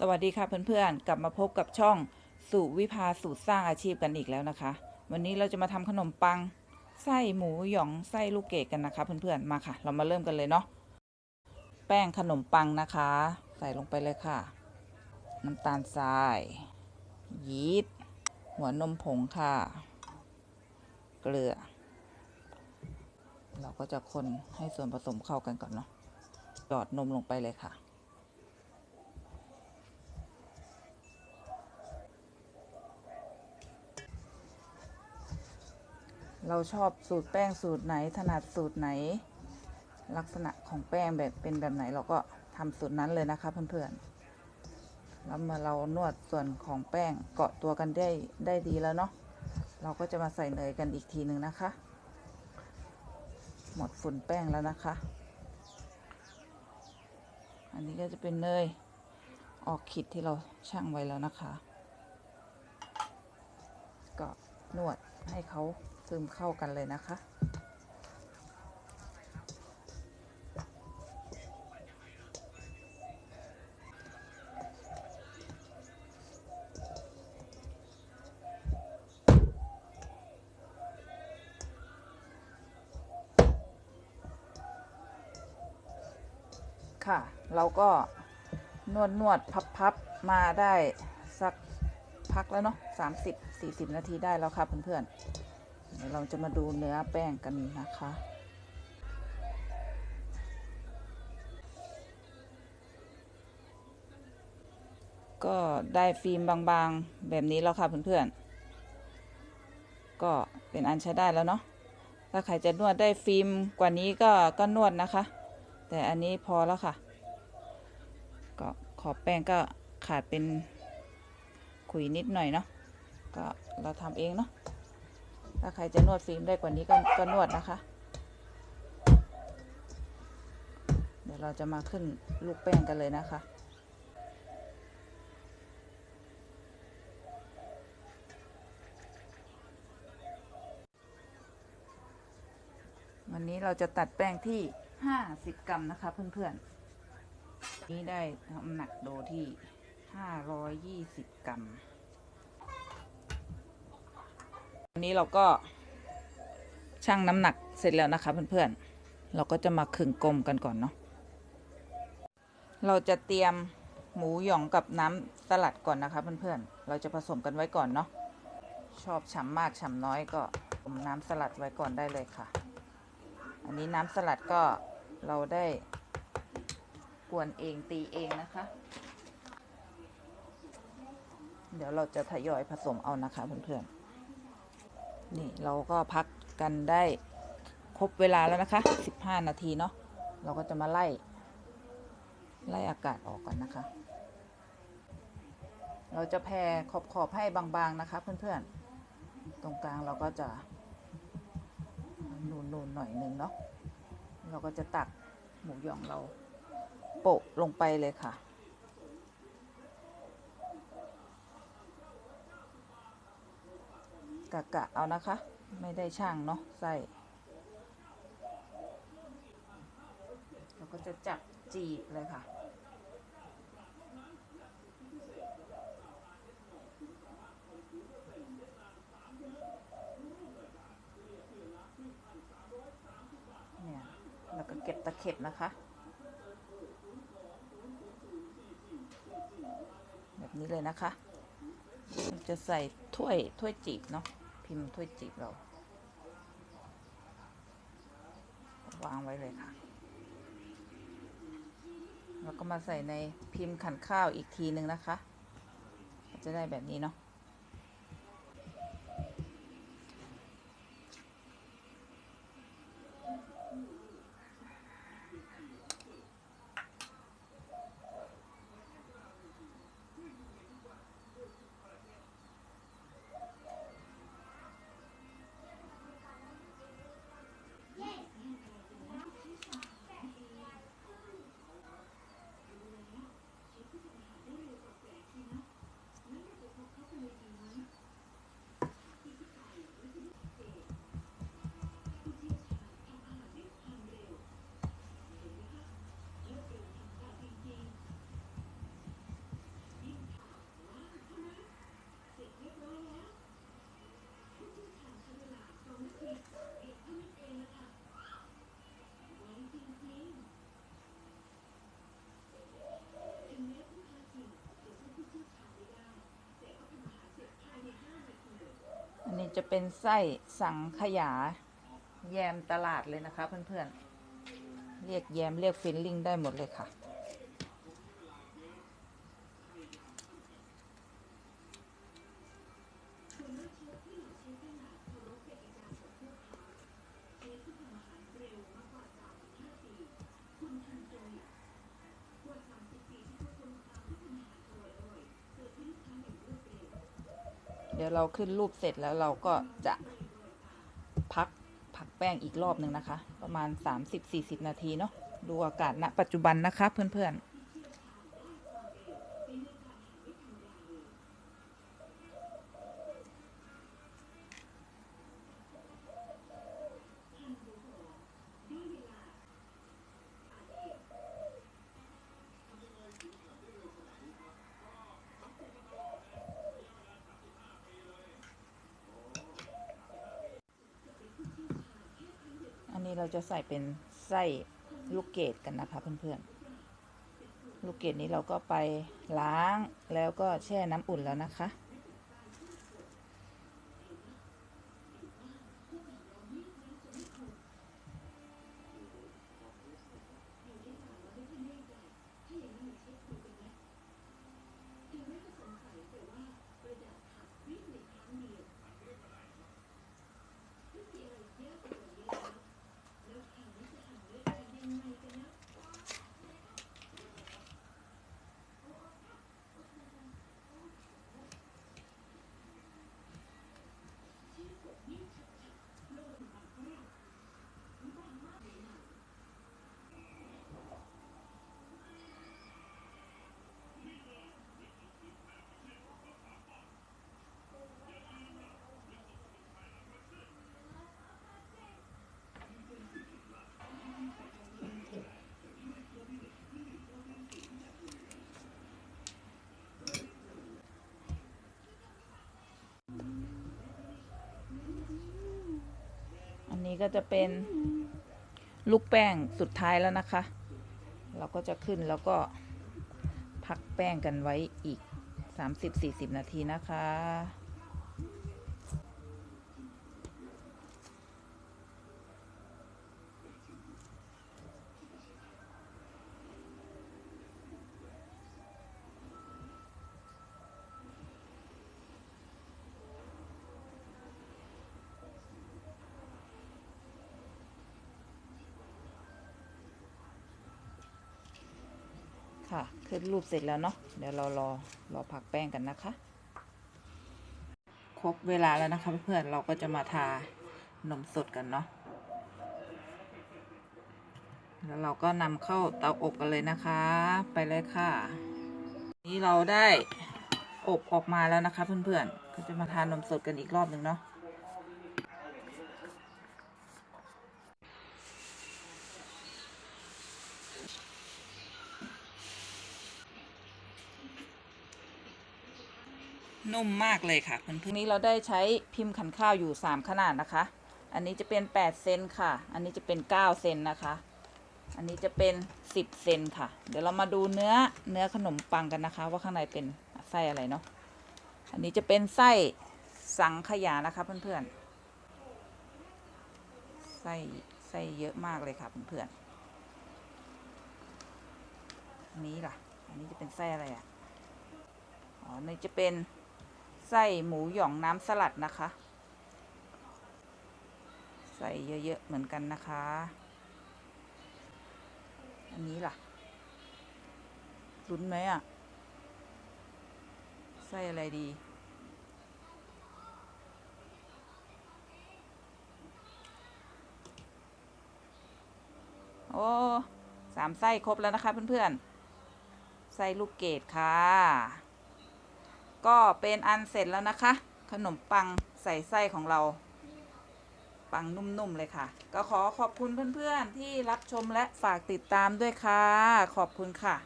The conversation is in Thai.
สวัสดีค่ะเพื่อนๆ กลับมาพบกับช่องสู่วิภาสูตรสร้างอาชีพกันอีกแล้วนะคะ วันนี้เราจะมาทำขนมปังไส้หมูหยองไส้ลูกเกดกันนะคะเพื่อนๆ มาค่ะ เรามาเริ่มกันเลยเนาะ แป้งขนมปังนะคะ ใส่ลงไปเลยค่ะ น้ำตาลทราย ยีสต์หัวนมผงค่ะ เกลือ เราก็จะคนให้ส่วนผสมเข้ากันก่อนเนาะหยอดนมลงไปเลยค่ะ เราชอบสูตรแป้งสูตรไหนถนัดสูตรไหน ลักษณะของแป้งแบบเป็นแบบไหนเราก็ทำสูตรนั้นเลยนะคะเพื่อนๆแล้วมื่อเรานวดส่วนของแป้งเกาะตัวกันได้ได้ดีแล้วเนาะเราก็จะมาใส่เนยกันอีกทีหนึ่งนะคะ หมดฝุ่นแป้งแล้วนะคะ อันนี้ก็จะเป็นเนยออกขีดที่เราช่างไว้แล้วนะคะ ก็นวดให้เขา ซึมเข้ากันเลยนะคะ ค่ะ เราก็นวดนวดพับพับมาได้สักพักแล้วเนาะสามสิบสี่สิบนาทีได้แล้วค่ะเพื่อนๆ เราจะมาดูเนื้อแป้งกันนะคะ ก็ได้ฟิล์มบางๆแบบนี้แล้วค่ะเพื่อนๆ ก็เป็นอันใช้ได้แล้วเนาะ ถ้าใครจะนวดได้ฟิล์มกว่านี้ก็ก็นวดนะคะ แต่อันนี้พอแล้วค่ะ ก็ขอบแป้งก็ขาดเป็นขุยนิดหน่อยเนาะ ก็เราทำเองเนาะ ถ้าใครจะนวดฟิล์มได้กว่านี้ก็ก็นวดนะคะ เดี๋ยวเราจะมาขึ้นลูกแป้งกันเลยนะคะวันนี้เราจะตัดแป้งที่ 50 กรัมนะคะเพื่อนๆ นี้ได้น้ำหนักโดที่ 520 กรัม วันนี้เราก็ชั่งน้ำหนักเสร็จแล้วนะคะเพื่อนๆ เราก็จะมาขึงกลมกันก่อนเนาะ เราจะเตรียมหมูหยองกับน้ำสลัดก่อนนะคะเพื่อนๆ เราจะผสมกันไว้ก่อนเนาะ ชอบฉ่ำมากฉ่ำน้อยก็ต้มน้ำสลัดไว้ก่อนได้เลยค่ะ อันนี้น้ำสลัดก็เราได้กวนเองตีเองนะคะ เดี๋ยวเราจะทยอยผสมเอานะคะเพื่อนๆ นี่เราก็พักกันได้ครบเวลาแล้วนะคะ 15 นาทีเนาะ เราก็จะมาไล่ ไล่อากาศออกก่อนนะคะ เราจะแผ่ขอบขอบให้บางๆนะคะ เพื่อนๆ ตรงกลางเราก็จะนูนๆหน่อยหนึ่งเนาะ เราก็จะตักหมูหยองเราโปะลงไปเลยค่ะ กะกะเอานะคะ ไม่ได้ช่างเนาะใส่เราก็จะจับจีบเลยค่ะเนี่ยแล้วก็เก็บตะเข็บนะคะ แบบนี้เลยนะคะ จะใส่ถ้วยถ้วยจีบเนาะ พิมพ์ถ้วยจีบเรา วางไว้เลยค่ะ แล้วก็มาใส่ในพิมพ์ขันข้าวอีกทีหนึ่งนะคะ จะได้แบบนี้เนาะ จะเป็นไส้สังขยา แยมตลาดเลยนะคะเพื่อนๆเรียกแยมเรียกฟิลลิ่งได้หมดเลยค่ะ ดี๋ยวเราขึ้นรูปเสร็จแล้วเราก็จะพักผักแป้งอีกรอบหนึ่งนะคะ ประมาณ 30-40 นาทีเนาะดูอากาศณปัจจุบันนะคะเพื่อนๆ เราจะใส่เป็นไส้ลูกเกดกันนะคะเพื่อนๆ ลูกเกดนี้เราก็ไปล้างแล้วก็แช่น้ำอุ่นแล้วนะคะ ก็จะเป็นลูกแป้งสุดท้ายแล้วนะคะ เราก็จะขึ้นแล้วก็พักแป้งกันไว้อีก 30-40 นาทีนะคะ ค่ะ ขึ้นรูปเสร็จแล้วเนาะ เดี๋ยวเรารอรอพักแป้งกันนะคะ ครบเวลาแล้วนะคะเพื่อนๆ เราก็จะมาทานมสดกันเนาะ แล้วเราก็นำเข้าเตาอบกันเลยนะคะ ไปเลยค่ะ นี่เราได้อบออกมาแล้วนะคะเพื่อนๆ ก็จะมาทานนมสดกันอีกรอบหนึ่งเนาะ นุ่มมากเลยค่ะเพื่อนๆนี้เราได้ใช้พิมพ์ขันข้าวอยู่ 3 ขนาดนะคะ อันนี้จะเป็น 8 เซนค่ะ อันนี้จะเป็น 9 เซนนะคะ อันนี้จะเป็น 10 เซนค่ะ เดี๋ยวเรามาดูเนื้อเนื้อขนมปังกันนะคะ ว่าข้างในเป็นไส้อะไรเนาะ อันนี้จะเป็นไส้สังขยานะคะเพื่อนๆ ไส้ไส้เยอะมากเลยค่ะเพื่อนๆ อันนี้ล่ะ อันนี้จะเป็นไส้อะไรอะ อ๋อ นี่จะเป็น ไส้หมูหยองน้ำสลัดนะคะ ใส่เยอะๆเหมือนกันนะคะ อันนี้ล่ะลุ้นไหมอะไส้อะไรดี โอ้สามไส้ครบแล้วนะคะเพื่อนๆ ไส้ลูกเกดค่ะ ก็เป็นอันเสร็จแล้วนะคะ ขนมปังใส่ไส้ของเรา ปังนุ่มๆเลยค่ะ ก็ขอขอบคุณเพื่อนๆที่รับชมและฝากติดตามด้วยค่ะ ขอบคุณค่ะ